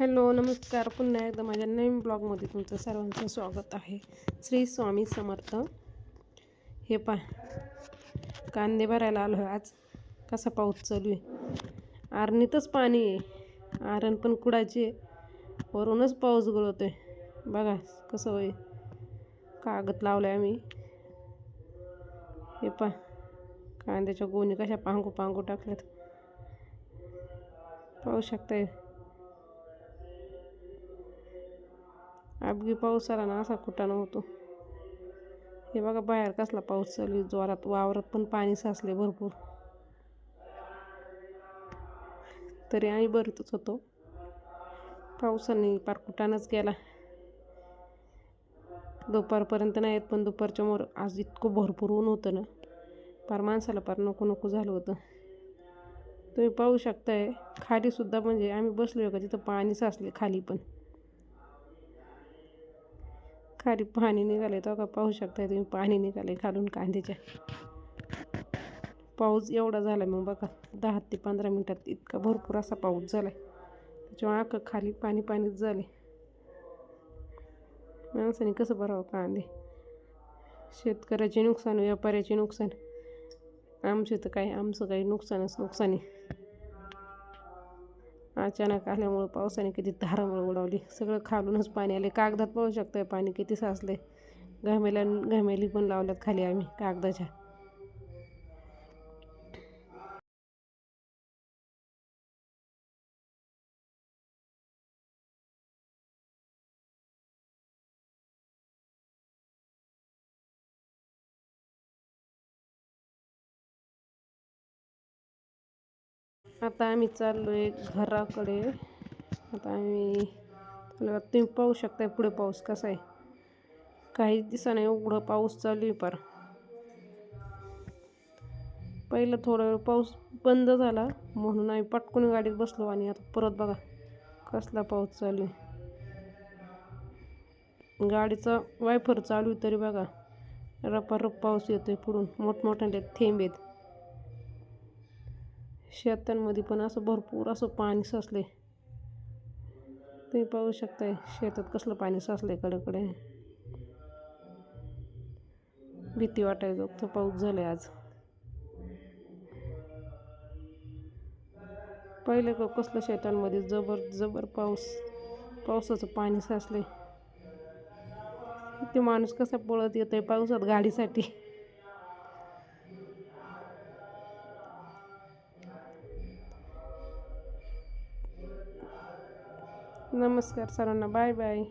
Hello नमस्कार. पुन्हा एकदा माझ्या नवीन ब्लॉगमध्ये तुमचं सर्वांचं स्वागत आहे. श्री स्वामी समर्थ. हे पा कांदे भरायला आलो आहे आज. कसा पाऊस चालू आहे? आरणीतच पाणी आहे. आरण पण कुडाची आहे. वरूनच पाऊस गळत आहे बघा कसं होय. कागद लावलं आहे आम्ही. हे पा कांद्याच्या गोणी कशा पांगू पांगू टाकल्यात. पाहू शकताय? अपघी पाऊस आला ना असा कुठं नव्हतो हे बघा बाहेर कसला पाऊस चालू जोरात वावरात पण पाणी साचले भरपूर. तरी आम्ही भरतच होतो. पावसाने पार कुटानच गेला दुपारपर्यंत नाही येत पण दुपारच्या मोर आज इतकं भरपूर ऊन होतं ना. पार माणसाला पार नको नको झालं होतं. तुम्ही पाहू शकताय खालीसुद्धा म्हणजे आम्ही बसलो का तिथं पाणी साचले खाली पण. खाली पाणी निघाले तर का पाहू शकताय तुम्ही पाणी निघाले खालून कांद्याच्या पाऊस एवढा झाला मग बघा दहा ते पंधरा मिनटात इतका भरपूर असा पाऊस झाला आहे त्याच्यामुळे अख्खं खाली पाणी पाणीच झाले माणसाने कसं भरावं कांदे? शेतकऱ्याचे नुकसान व्यापाऱ्याचे नुकसान. आमचे तर काय आमचं काही नुकसानच नुकसानी अचानक आल्यामुळं पावसाने किती धारामुळं उडवली. सगळं खालूनच पाणी आले. कागदात पाहू शकतोय पाणी. किती साचले घमेल्या घमेली पण लावल्यात खाली आम्ही कागदाच्या. आता आम्ही चाललो आहे घराकडे. आता आम्ही तुम्ही पाहू शकताय पुढे पाऊस कसा आहे. काही दिवसाने एवढं पाऊस चालू आहे पार. पहिलं थोडा वेळ पाऊस बंद झाला म्हणून आम्ही पटकून गाडीत बसलो आणि आता परत बघा कसला पाऊस चालू आहे. गाडीचा वायफर चालू आहे तरी बघा रपारप पाऊस येतोय पुढून. मोठमोठ्याने थेंब आहेत. शेतांमध्ये पण असं भरपूर असं पाणी साचले तुम्ही पाहू शकताय शेतात कसलं पाणी साचलंय कडेकडे. भीती वाटायचं पाऊस झालाय आज. पहिले का कसलं शेतांमध्ये जबर जबर पाऊस पावसाचं पाणी साचले ते माणूस कसा पळत येतोय पावसात गाडीसाठी. नमस्कार सर्वांना. Bye bye.